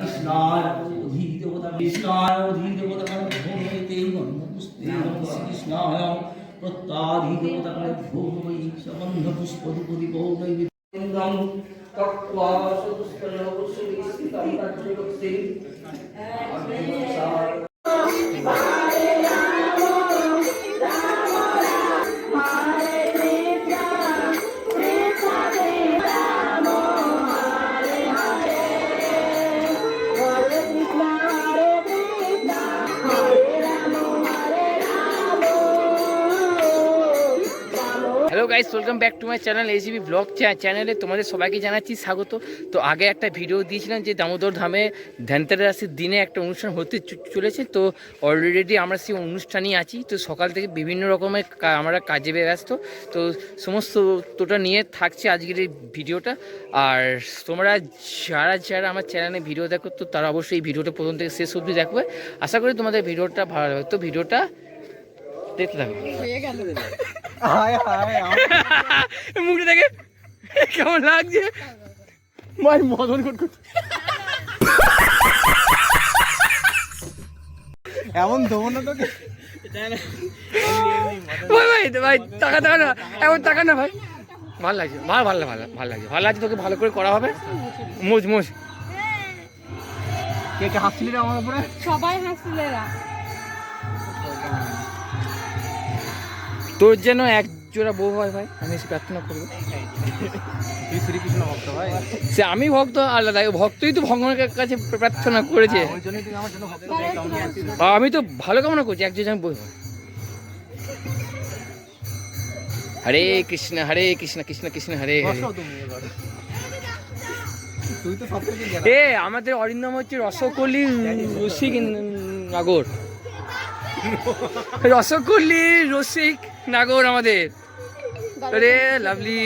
কৃষ্ণায় অধীদেবতা কৃষ্ণায় অধীদেবতা ভূমিতে গন্ধপুষ্পে নমঃ কৃষ্ণায় প্রত্যাধিদেবতা ভূমি গন্ধপুষ্প নৈবেদ্যম তত্ত্বা সদুষ্করণবসুবিস্থিতম তদ্বিভক্তি hello guys welcome back to my channel AGB blog চ্যানেলে তোমাদের সবাইকে জানাচ্ছি স্বাগত। তো আগে একটা ভিডিও দিয়েছিলাম যে দামোদর ধামে ধনতেরাসের দিনে একটা অনুষ্ঠান হতে চলেছে। তো অলরেডি আমরা সেই অনুষ্ঠানেই আছি। তো সকাল থেকে বিভিন্ন রকমের আমরা কাজে ব্যস্ত। তো সমস্ত তোটা নিয়ে থাকছে আজকের এই ভিডিওটা আর তোমরা যারা যারা আমার চ্যানেলে ভিডিও দেখো, তো তারা অবশ্যই এই ভিডিওটা প্রথম থেকে শেষ অবধি দেখবে। আশা করি তোমাদের ভিডিওটা ভালো লাগবে। তো ভিডিওটা দেখতে থাকবে হায় হায় মুখটা দেখে কেমন লাগছে? ভাই মদন কট এমন দেবো না তোকে। ভাই ভাই ভাই টাকা টাকা না এমন টাকা না ভাই। ভালো লাগছে ভালো ভালো ভালো ভালো লাগছে ভালো লাগছে তোকে ভালো করে করা হবে। মোজ মোজ কে কে হাসছিলি আমার উপরে? সবাই হাসছিল তোর যেন এক জোড়া বউ হয় ভাই আমি সে প্রার্থনা করব। শ্রীকৃষ্ণ ভক্ত ভাই। সে আমি ভক্ত আলাদা ভক্তই তো ভগবানের কাছে প্রার্থনা করেছে। হয়ে আর আমি তো ভালো কামনা করছি এক জোড়া বই হয়। হরে কৃষ্ণ হরে কৃষ্ণ কৃষ্ণ কৃষ্ণ হরে এ আমাদের অরিন্দম হচ্ছে রসকলি রসিক নাগর। রসকলি রসিক নাগর আমাদের। রে লাভলি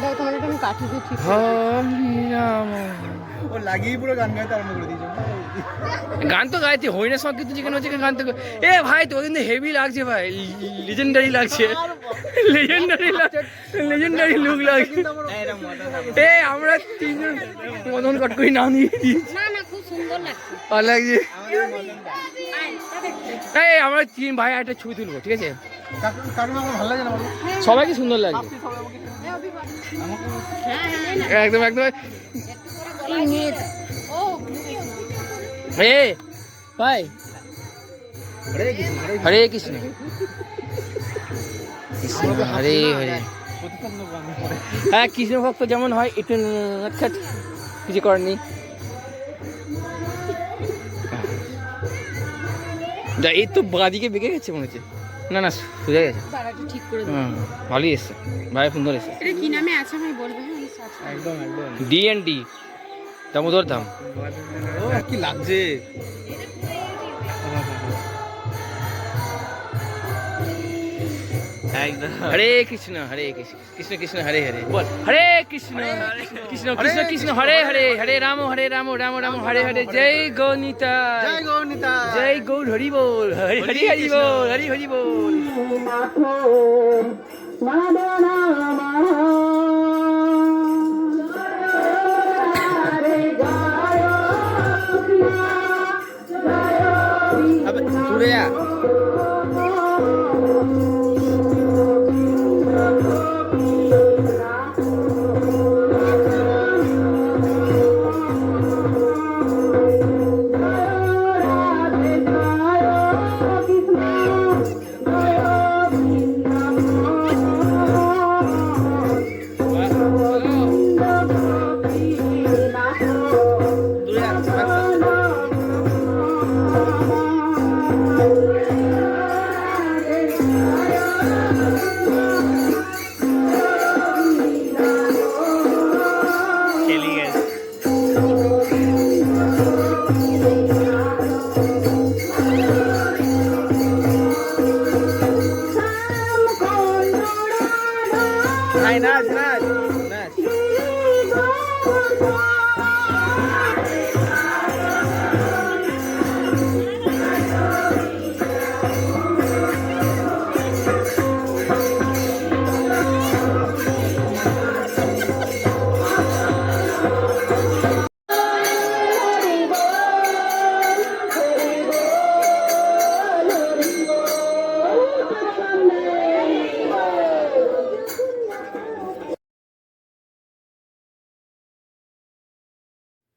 দেখো তোমার একটা আমি কাঠি দিচ্ছি ও লাগিয়ে পুরো গান গাইতে তো গাইতে হরিণের যেখানে হচ্ছে গান তো এ ভাই তো কিন্তু হেভি লাগছে ভাই। লিজেন্ডারি লাগছে। লেজেন্ডারি লেজেন্ডারি লুক লাগছে। এ আমরা তিনজন মদন কটকরি নাম দিয়ে দিয়েছি না না খুব সুন্দর লাগছে ভালো এই আমরা তিন ভাই একটা ছবি তুলবো ঠিক আছে? সবাইকে সুন্দর না, একদম একদম। এ ভাই। হরে কৃষ্ণ। কৃষ্ণ হরে হরে। হ্যাঁ কৃষ্ণ ভক্ত যেমন হয় একটু কিছু করার নেই। যা এই তো বাদিকে বেঁকে গেছে মনে হচ্ছে। না না সোজা গেছে। ঠিক করে ভালোই এসছে। ভাই সুন্দর এসছে। এটা কি নামে আছে আমি বলব? হ্যাঁ। একদম একদম। D N D Damodar Dham. ও কি লাগছে। হরে কৃষ্ণ হরে কৃষ্ণ। কৃষ্ণ কৃষ্ণ হরে হরে। বল। হরে কৃষ্ণ কৃষ্ণ কৃষ্ণ কৃষ্ণ হরে হরে হরে রাম হরে রাম রাম রাম হরে হরে। জয় গৌনিতা জয় গৌনিতা জয় গৌর হরি বল হরি হরি হরি বল হরি হরি বল। দূরে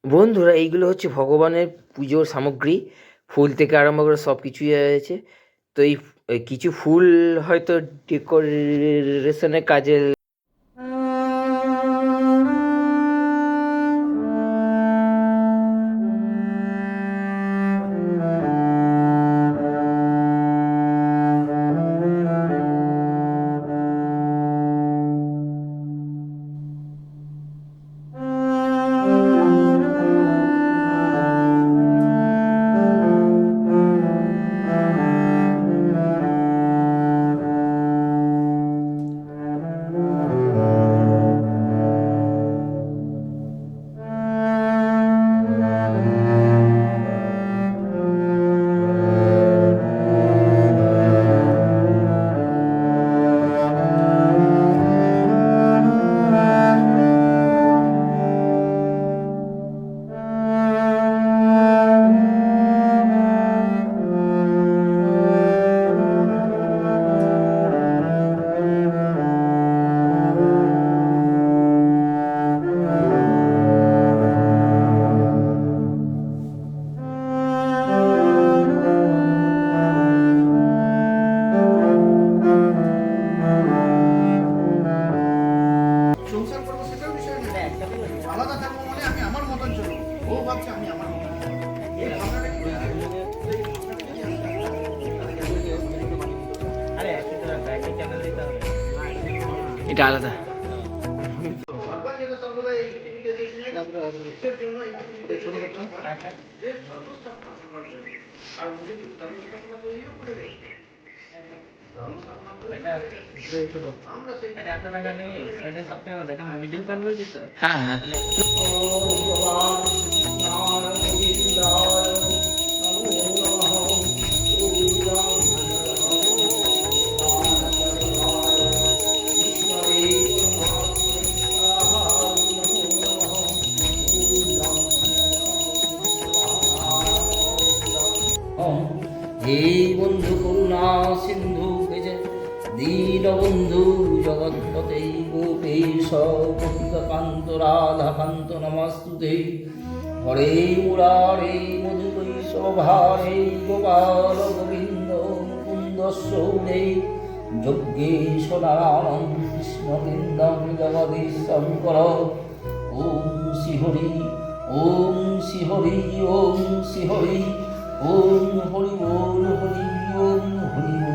বন্ধুরা, এইগুলো হচ্ছে ভগবানের পুজোর সামগ্রী। ফুল থেকে আরম্ভ করে সব কিছুই আছে তো এই কিছু ফুল হয়তো ডেকোরেশনের কাজে আমরা সেই হ্যাঁ হ্যাঁ। গোপেশ কান্ত রাধাকান্ত নমস্তুতে। হরে মুরারে মধুকৈশভারে গোপাল গোবিন্দ মুকুন্দ সৌরে যজ্ঞেশ্বরানম কৃষ্ণবৃন্দম জগদীশ্বর ওম শ্রীহরি ওম শ্রীহরি ওম শ্রীহরি। ওম হরি ওম হরি বল হরি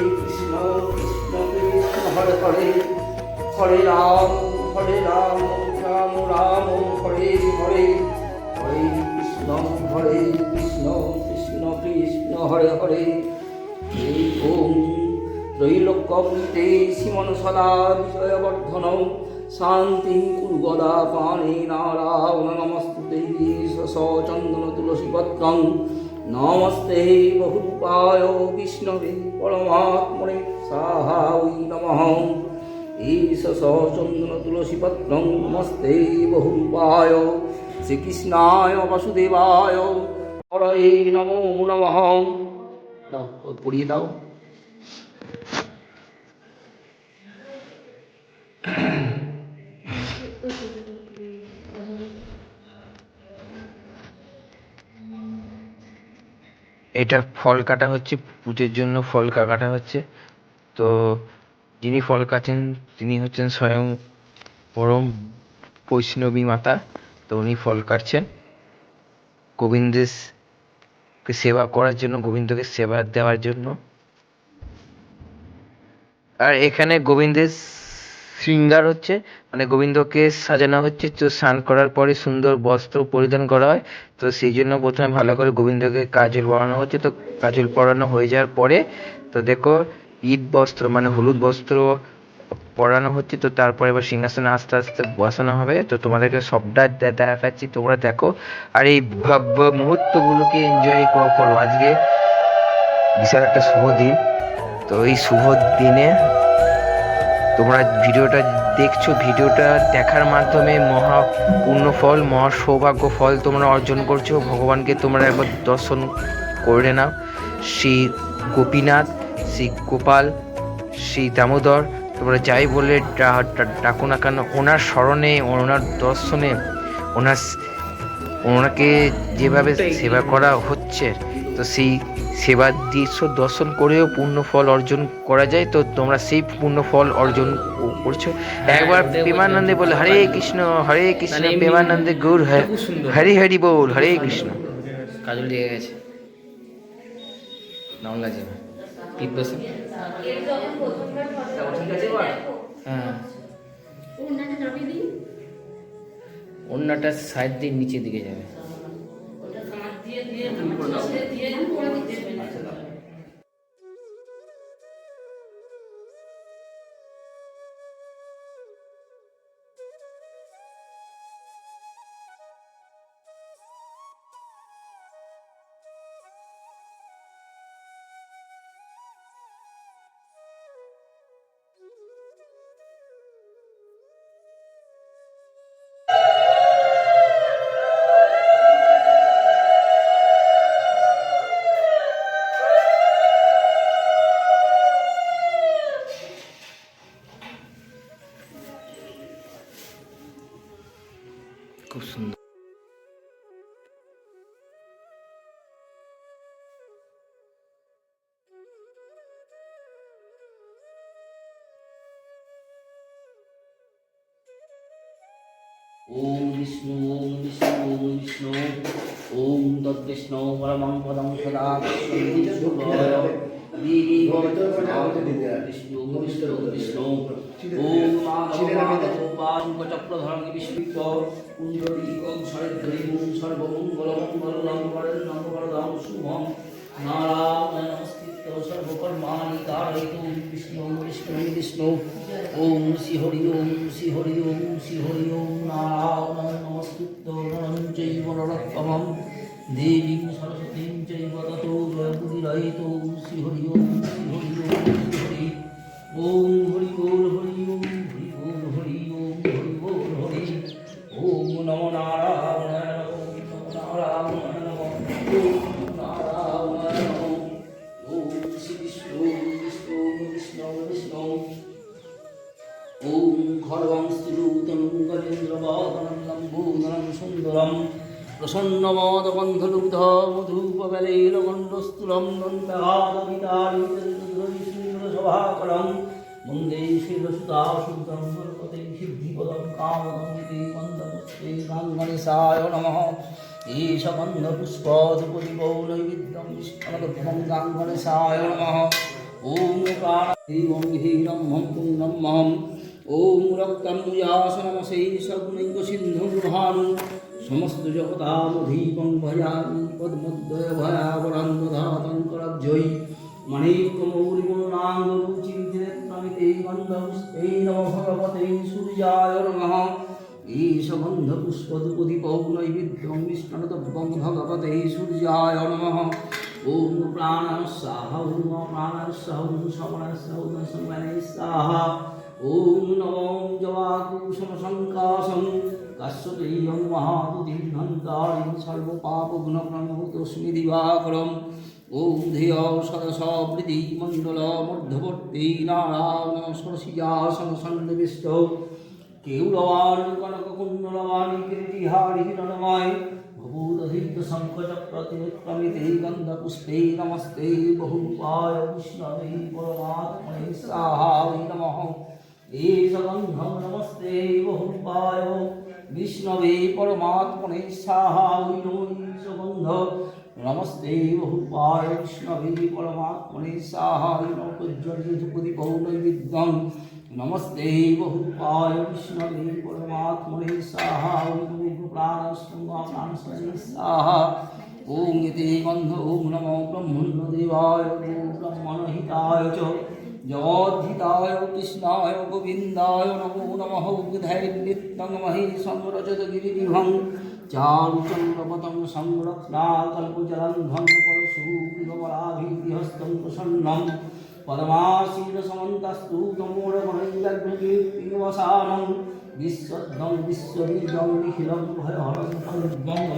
হরে হরে রাম হরে রাম রাম রাম হরে হরে হরে কৃষ্ণ হরে কৃষ্ণ কৃষ্ণ কৃষ্ণ হরে হরে ওম ত্রৈলোক্যমৃতে সীমন সদা বিজয়বর্ধন শান্তি কুরু গদা পাণি নারায়ণ নমস্তুতে সচন্দন তুলসী পত্রং নমস্তে বহুরূপায় বিষ্ণবে পরমাত্মনে সাহাই নমঃ। ঈশ সচন্দন তুলসী পত্রং নমস্তে বহুরূপায় শ্রীকৃষ্ণায় বাসুদেবায়। হরে নমো নমঃ। দাও, পড়িয়ে দাও। এটা ফল কাটা হচ্ছে, পুজোর জন্য ফল কাটা হচ্ছে। তো যিনি ফল কাটেন, তিনি হচ্ছেন স্বয়ং পরম বৈষ্ণবী মাতা। তো উনি ফল কাটছেন। গোবিন্দের সেবা করার জন্য, গোবিন্দকে সেবা দেওয়ার জন্য। আর এখানে গোবিন্দের শৃঙ্গার হচ্ছে মানে গোবিন্দকে সাজানো হচ্ছে। তো স্নান করার পরে সুন্দর বস্ত্র পরিধান করা হয়। তো সেই জন্য প্রথমে ভালো করে গোবিন্দকে কাজল পরানো হচ্ছে। তো কাজল পরানো হয়ে যাওয়ার পরে, তো দেখো ঈদ বস্ত্র মানে হলুদ বস্ত্র পরানো হচ্ছে। তো তারপরে এবার সিংহাসনে আস্তে আস্তে বসানো হবে। তো তোমাদেরকে সবটা দেখাচ্ছি, তোমরা দেখো। আর এই মুহূর্তগুলোকে এনজয় করো। আজকে বিশাল একটা শুভ দিন। তো এই শুভ দিনে তোমরা ভিডিওটা দেখছ ভিডিওটা দেখার মাধ্যমে মহা পূর্ণ ফল মহা সৌভাগ্য ফল তোমরা অর্জন করছ। ভগবানকে তোমরা একবার দর্শন করে নাও। শ্রী গোপীনাথ শ্রী গোপাল শ্রী দামোদর তোমরা যাই বলে ডাকো না কেন ওনার স্মরণে ওনার দর্শনে ওনার ওনাকে যেভাবে সেবা করা হচ্ছে তো সেই সেবার দৃশ্য দর্শন করেও পূর্ণ ফল অর্জন করা যায়। তো তোমরা সেই পূর্ণ ফল অর্জন করছ। একবার ওদের প্রেমানন্দে বলে হরে কৃষ্ণ হরে কৃষ্ণ মানে প্রেমানন্দে গৌর হরে। হরি বল হরে কৃষ্ণ। কাজল লেগে গেছে। লাগছে না। হ্যাঁ। ওনাটা অন্যটা সাইড দিয়ে নিচের দিকে যাবে। ওম বিষ্ণু ওম বিষ্ণু ওম বিষ্ণু। ওম তদ্বিষ্ণু, পরমং পদং সদা। বিষ্ণু বিষ্ণু বিষ্ণু ওম বিষ্ণু ওম বিষ্ণু ওম মাধবচক্রধরং বিষ্ণু কুণ্ডলীকং সরদ্রিমুং সর্বমঙ্গলমঙ্গলং বরণ্যং নারায়ণ নমস্কৃত্য সর্বকর্মাণি কারয়িতুম বিষ্ণু বিষ্ণু বিষ্ণু। ওম শ্রী হরি ওম শ্রী হরি ওম শ্রী হরি ওম নারায়ণ নমস্কৃত্য নরং চৈব নরোত্তমম। দেবীং সরস্বতীং চৈব ততো জয়পুরীরয়িতো শ্রী হরি ওম, শ্রী হরি ওম, শ্রী হরি। ওম এষ গন্ধপুষ্পধুপদীপো নৈবেদ্যং বিষ্ণুগন্ধং গাঙ্গণেশায় নমঃ। ওম প্রাণীবং হীরম হম পুণ্যম মহম ওম রক্তম মুয়াসনমসৈ সগুণৈক সিন্ধু ভানু সমস্ত জগতামধীপং ভয়ামি পদ্মদ্বয় ভয়াবরং দধাতঙ্করজয়ী মাণিক্যমৌলিগুণাঙ্গরুচিরিনেত্রমিতে গন্ধপুষ্পে নম ভগবতে সূর্যায় নমঃ ঈশ গন্ধপুষ্পদুপদীপৌ নৈবেদ্যং বিষ্ণুতব্যং ভগবতে সূর্যায় নমঃ ওম প্রাণায় স্বাহা ওম প্রাণায় স্বাহা ওম সমনায় স্বাহা ওম সমনায় স্বাহা ওম নমঃ জবাকুসুম সংকাশং কাশ্যপেয়ং মহাদুতির্ঘণ্টারিং সর্বপাপগুণপ্রণভূতস্মি কেউলবাণী কনককুণ্ডলবাণী কিরীটিহারি হিরণময় ভূদধিত শঙ্খচক্রতিক্রমিতে গন্ধপুষ্পে নমস্তে বহুপায় বিষ্ণবে পরমাত্মনে সাহায় নমঃ। এষ গন্ধম নমস্তে বহুপায় বিষ্ণবে পরমাত্মনে সাহায় নমঃ। গন্ধ নমস্তে বহুপায় বিষ্ণবে পরমাত্মনে সাহায় নমঃ। নৈবেদ্যং নমস্তে বহুপায় বিষ্ণবে পরমাত্মনে গন্ধ ওম নমো ব্রহ্মণ্য দেবায় চ জগদ্ধিতায় কৃষ্ণায় গোবিন্দায় নমো নমঃ রজত গিরিভং চারুচন্দ্রপতং সংরক্ষণা কল্পজলন্ধং পরশু প্রসন্নম পরমাশীল সমন্তস্তু তমোরমণৈর্ঘৃতিবসানং বিশ্বদ্ধং বিশ্ববীজং নিখিলং ভয়হরং ভঙ্গ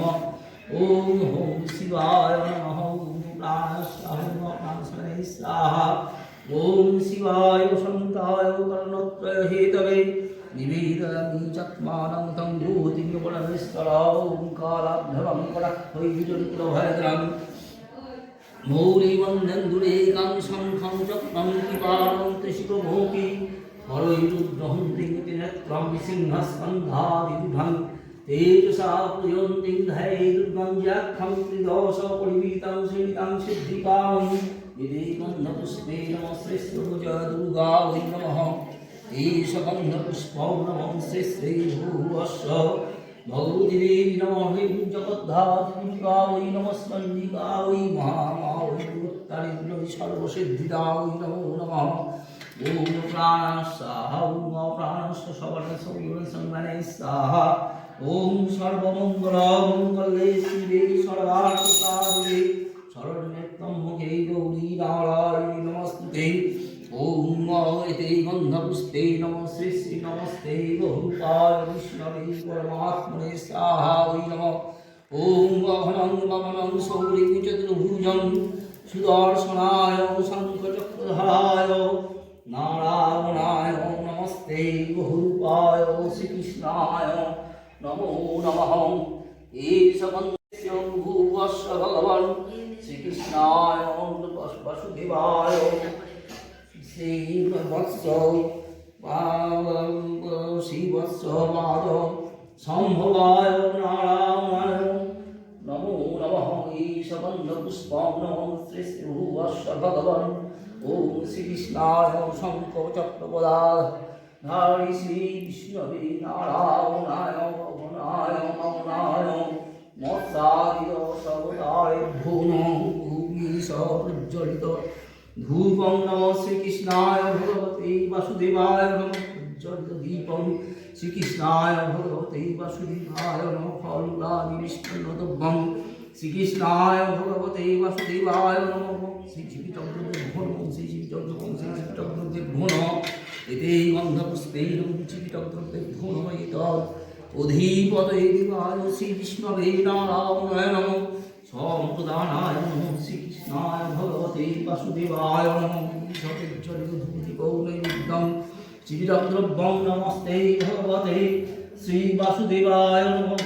ওম হোম শিবায় নমঃ প্রাণস্বাহং স্বাহা ওম শিবায় সন্তায় কর্ণত্রয় হেতবে নিবেদয়ামি চত্মাनं तं ভূতিমপরমেশ্বরং মৌরীবং নন্দুরেকাং শঙ্খং চক্রং কিপারং ত্রিশিকমৌকি হরৈরুদ্রহং ত্রিনেত্রং সিংহস্কন্ধাদিদুঢং তেজসা প্রয়ন্তিং ধৈর্বং যাক্ষং ত্রিদশ পরিমিতাং শ্রীতাং সিদ্ধিকাং নিদেকন্ধপুষ্পে নমঃশ্রেষ্ঠ ভুজ দুর্গা বৈ নমঃ এইষ গন্ধপুষ্পৌ নমঃ শ্রী শ্রী ভূভুভস্য ভগবতীরে নমঃ জগদ্ধাত্মিকা ওই নমস্কন্দিকা ওই মহামা ওই গুরুত্তারি সর্বসিদ্ধিদা ওই নমো নমঃ। ওম প্রাণাস্বাহা ওম অপ্রাণস্ব সবর্ণ সৌর সন্ধানে স্বাহা। ওম সর্বমঙ্গল, মঙ্গলে শিবে সর্বার্থ সাধে শরণ্যে ত্বম্মকে গৌরী নারায়ণী নমস্তুতে। ॐ एते गन्धपुष्पे नमः श्री श्री नमस्ते बहुपाय विष्णवे परमात्मने स्वाहा वै नमः ॐ गहनं गमनं सौरिं चतुर्भुजं सुदर्शनाय शङ्खचक्रधराय नारायणाय नमस्ते बहुरूपाय श्रीकृष्णाय नमो नमः एष भूवस्य भगवन् श्रीकृष्णाय वसुदेवाय শ্রীবৎস শ্রীবৎস পাদ সম্ভবায় নারায়ণায় নমো নমঃ ঈশবন্ধ পুষ্পং নমঃ শ্রী শ্রীভুবস্ব ভগবন ওম শ্রীকৃষ্ণায় শঙ্খ চক্রপদা ধারি শ্রী বিষ্ণবে নারায়ণায় ভবনায় মৌনায় মৎসাদিত সবতায় ভুন ভূমি সপ্রজ্বলিত ধূপং নম শ্রীকৃষ্ণায় ভগবতে বাসুদেবায় নম দীপং শ্রীকৃষ্ণায় ভগবতে বাসুদেবায় নম ফলাদি বিষ্ণুদ্রব্যং শ্রীকৃষ্ণায় ভগবতে বাসুদেবায় নম শ্রী নম শ্রী চিকিচক্রবং শ্রী চিকিচক্রদেভ্যো নম এতে গন্ধপুষ্পেরং চিকিচক্রদেভ্যো নম এতৎ অধীপতয়ে দেবায় শ্রী বিষ্ণবে নারায়ণায় নমঃ সম্প্রদানায় নমঃ শ্রীকৃষ্ণায় ভগবতে বাসুদেবায় নমঃ। সচরিতধূতিকৌনৈবেদ্যং শ্রীরদ্রব্যং নমস্তে ভগবতে শ্রীবাসুদেবায় নমঃ।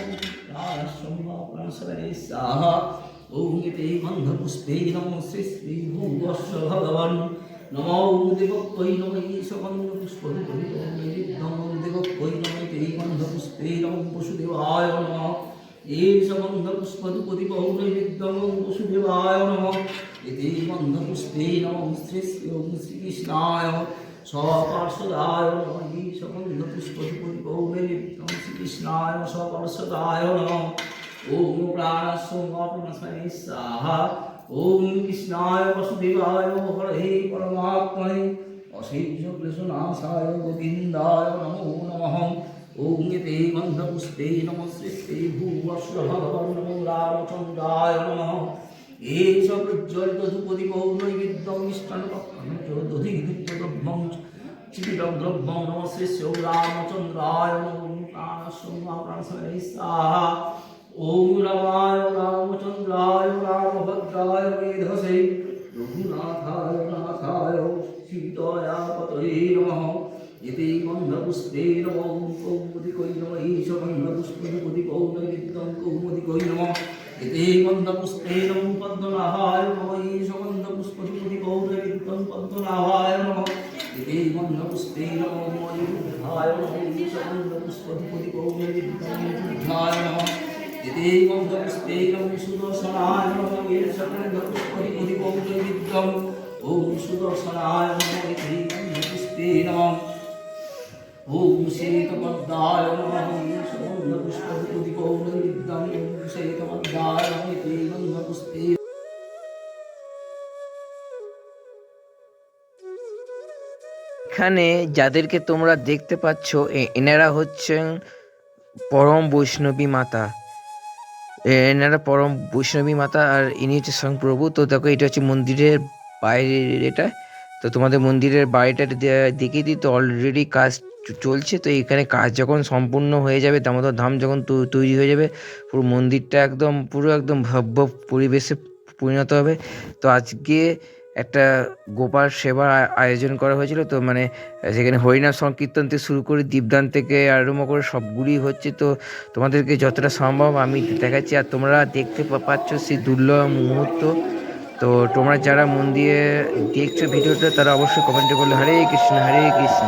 প্রাণসম্ভে স্বাহা। ওম এতে গন্ধপুষ্পে নমঃ শ্রী শ্রীভূবস্ব ভগবান। নমো দেবক্কৈ নম ঈশ গন্ধপুষ্পরিদং দেবক্কৈ নম তে গন্ধপুষ্পে নম বসুদেবায় নমঃ। एष गन्धपुष्पदुपदिपौनैवेद्यं वसुदेवाय नमः इति गन्धपुष्पे नमः श्री ओं श्रीकृष्णाय सपार्षदाय नमः ईश गन्धपुष्पदुपदिपौनैवेद्यं श्रीकृष्णाय सपार्षदाय नमः ॐ प्राणस्वप्नस्मै स्वाहा ॐ कृष्णाय वसुदेवाय हरे परमात्मने अशेषक्लेशनाशाय गोविन्दाय नमो नमः ॐ एते गन्धपुष्पे नमः श्री भूवस्व भगवन् नमो रामचन्द्राय नमः एष प्रज्वलितधुपदीपौर्णैविद्यं मिष्टान्नपक्वं च दधिदुग्धद्रव्यं चिकिटं द्रव्यं नमः श्रीस्यो रामचन्द्राय नमो प्राणस्वप्राणसमये स्वाहा ॐ रमाय रामचन्द्राय रामभद्राय मेधसे रघुनाथाय नाथाय सीताया पतये नमः इति गन्धपुष्पे नमो कौमुदिकै नम ईश गन्धपुष्पदिपौ नैवेद्यं कौमुदिकै नमः इति गन्धपुष्पे नमो पद्मनाभाय नम ईश गन्धपुष्पदिपौ नैवेद्यं पद्मनाभाय नमः इति गन्धपुष्पे नमो मणिबुद्धाय नम ईश गन्धपुष्पदिपौ नैवेद्यं बुद्धाय नमः इति गन्धपुष्पे नमो सुदर्शनाय नम ईश गन्धपुष्पदिपौ नैवेद्यं ॐ सुदर्शनाय नमः इति गन्धपुष्पे नमः ॐ शेतपद्दाय नमः गन्धपुष्पदिपौ नैवेद्यं ॐ शेतपद्दाय नमः इति गन्धपुष्पे এখানে যাদেরকে তোমরা দেখতে পাচ্ছ এ- এনারা হচ্ছেন পরম বৈষ্ণবী মাতা এনারা পরম বৈষ্ণবী মাতা আর ইনি হচ্ছে স্বয়ং প্রভু তো দেখো এটা হচ্ছে মন্দিরের বাইরের এটা তো তোমাদের মন্দিরের বাড়িটা দে- দেখিয়ে দিই তো অলরেডি কাজ চ- চলছে, তো এখানে কাজ যখন সম্পূর্ণ হয়ে যাবে দামোদর ধাম যখন তৈরি হয়ে যাবে, পুরো মন্দিরটা একদম, পুরো একদম ভব্য পরিবেশে পরিণত হবে। তো আজকে একটা গোপাল সেবার আয়োজন করা হয়েছিল, তো মানে সেখানে হরিনাম সংকীর্তন থেকে শুরু করে দীপদান থেকে আরম্ভ করে সবগুলি হচ্ছে, তো তোমাদেরকে যতটা সম্ভব আমি দেখাচ্ছি, আর তোমরা দেখতে পাচ্ছ সেই দুর্লভ মুহূর্ত। তো তোমরা যারা মন দিয়ে দেখছ ভিডিওটা, তারা অবশ্যই কমেন্টে বললে হরে কৃষ্ণ হরে কৃষ্ণ।